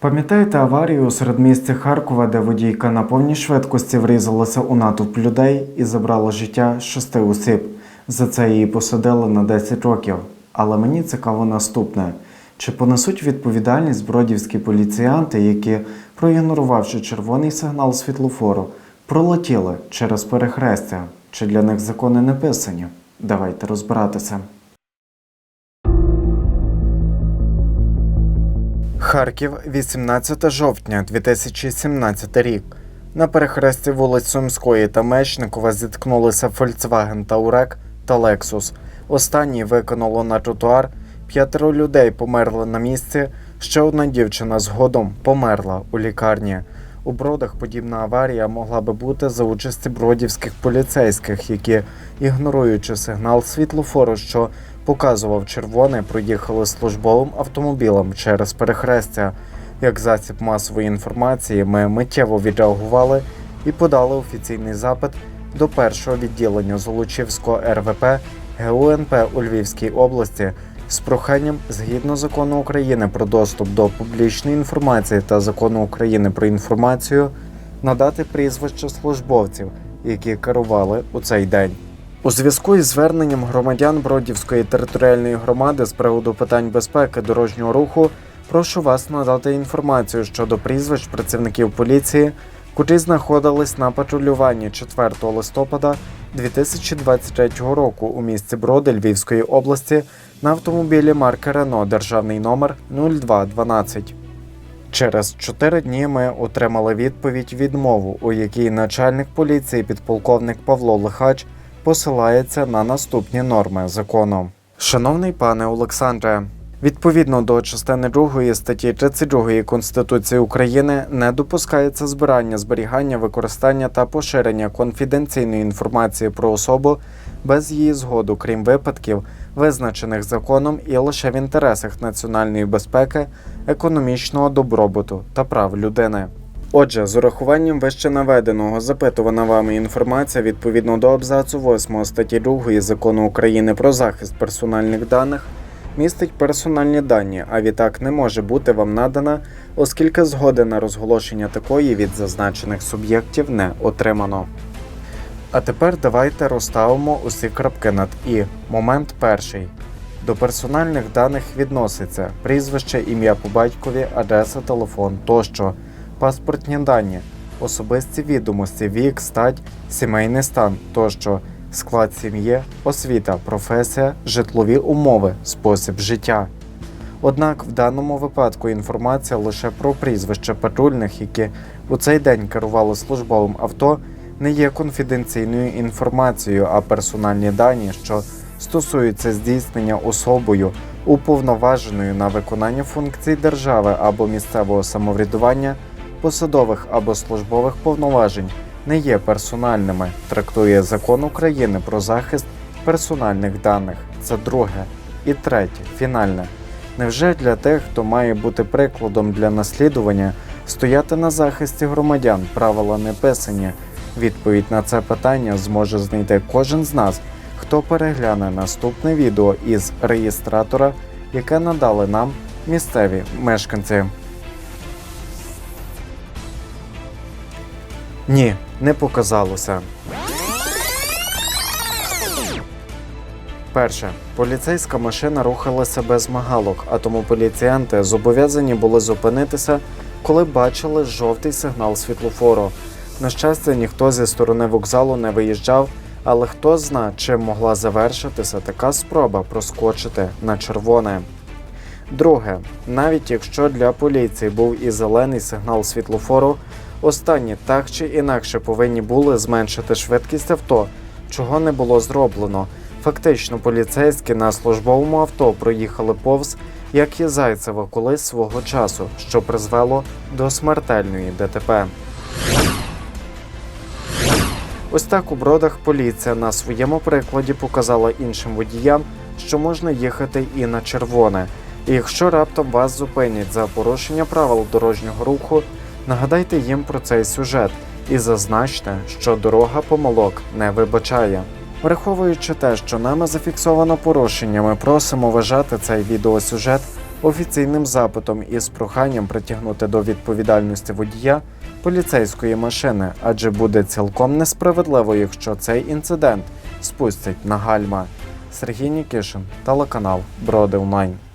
Пам'ятаєте аварію у середмісті Харкова, де водійка на повній швидкості врізалася у натовп людей і забрала життя шести осіб. За це її посадили на 10 років. Але мені цікаво наступне: чи понесуть відповідальність бродівські поліціянти, які, проігнорувавши червоний сигнал світлофору, пролетіли через перехрестя? Чи для них закони не писані? Давайте розбиратися. Харків, 18 жовтня 2017 рік. На перехресті вулиць Сумської та Мечникова зіткнулися Volkswagen Touareg та Lexus. Останній виконало на тротуар. П'ятеро людей померли на місці. Ще одна дівчина згодом померла у лікарні. У бродах подібна аварія могла би бути за участі бродівських поліцейських, які, ігноруючи сигнал світлофору, що показував червоне, проїхали службовим автомобілем через перехрестя. Як засіб масової інформації, ми миттєво відреагували і подали офіційний запит до першого відділення Золочівського РВП ГУНП у Львівській області з проханням згідно закону України про доступ до публічної інформації та закону України про інформацію надати прізвища службовців, які керували у цей день. У зв'язку із зверненням громадян Бродівської територіальної громади з приводу питань безпеки дорожнього руху прошу вас надати інформацію щодо прізвищ працівників поліції, котрі знаходились на патрулюванні 4 листопада 2023 року у місті Броди Львівської області на автомобілі марки Рено державний номер 0212. Через чотири дні ми отримали відповідь відмову, у якій начальник поліції підполковник Павло Лихач посилається на наступні норми закону. Шановний пане Олександре, відповідно до частини 2 статті 32 Конституції України не допускається збирання, зберігання, використання та поширення конфіденційної інформації про особу без її згоду, крім випадків, визначених законом і лише в інтересах національної безпеки, економічного добробуту та прав людини. Отже, з урахуванням вище наведеного запитувана вами інформація відповідно до абзацу 8 статті 2 закону України про захист персональних даних містить персональні дані, а відтак не може бути вам надана, оскільки згоди на розголошення такої від зазначених суб'єктів не отримано. А тепер давайте розставимо усі крапки над і. Момент перший. До персональних даних відноситься прізвище, ім'я по батькові, адреса, телефон тощо, паспортні дані, особисті відомості, вік, стать, сімейний стан тощо, склад сім'ї, освіта, професія, житлові умови, спосіб життя. Однак в даному випадку інформація лише про прізвище патрульних, які у цей день керували службовим авто, не є конфіденційною інформацією, а персональні дані, що стосуються здійснення особою, уповноваженою на виконання функцій держави або місцевого самоврядування, посадових або службових повноважень, не є персональними, трактує закон України про захист персональних даних. Це друге. І третє, фінальне. Невже для тих, хто має бути прикладом для наслідування, стояти на захисті громадян правила не писані? Відповідь на це питання зможе знайти кожен з нас, хто перегляне наступне відео із реєстратора, яке надали нам місцеві мешканці. Ні, не показалося. Перше, поліцейська машина рухалася без магалок, а тому поліціянти зобов'язані були зупинитися, коли бачили жовтий сигнал світлофору. На щастя, ніхто зі сторони вокзалу не виїжджав, але хто зна, чим могла завершитися така спроба проскочити на червоне. Друге, навіть якщо для поліції був і зелений сигнал світлофору, останні так чи інакше повинні були зменшити швидкість авто, чого не було зроблено. Фактично, поліцейські на службовому авто проїхали повз, як і Зайцева колись свого часу, що призвело до смертельної ДТП. Ось так у бродах поліція на своєму прикладі показала іншим водіям, що можна їхати і на червоне. І якщо раптом вас зупинять за порушення правил дорожнього руху, нагадайте їм про цей сюжет і зазначте, що дорога помилок не вибачає. Враховуючи те, що нами зафіксовано порушення, ми просимо вважати цей відеосюжет офіційним запитом із проханням притягнути до відповідальності водія поліцейської машини, адже буде цілком несправедливо, якщо цей інцидент спустять на гальма. Сергій Нікішин, телеканал Броди Онлайн.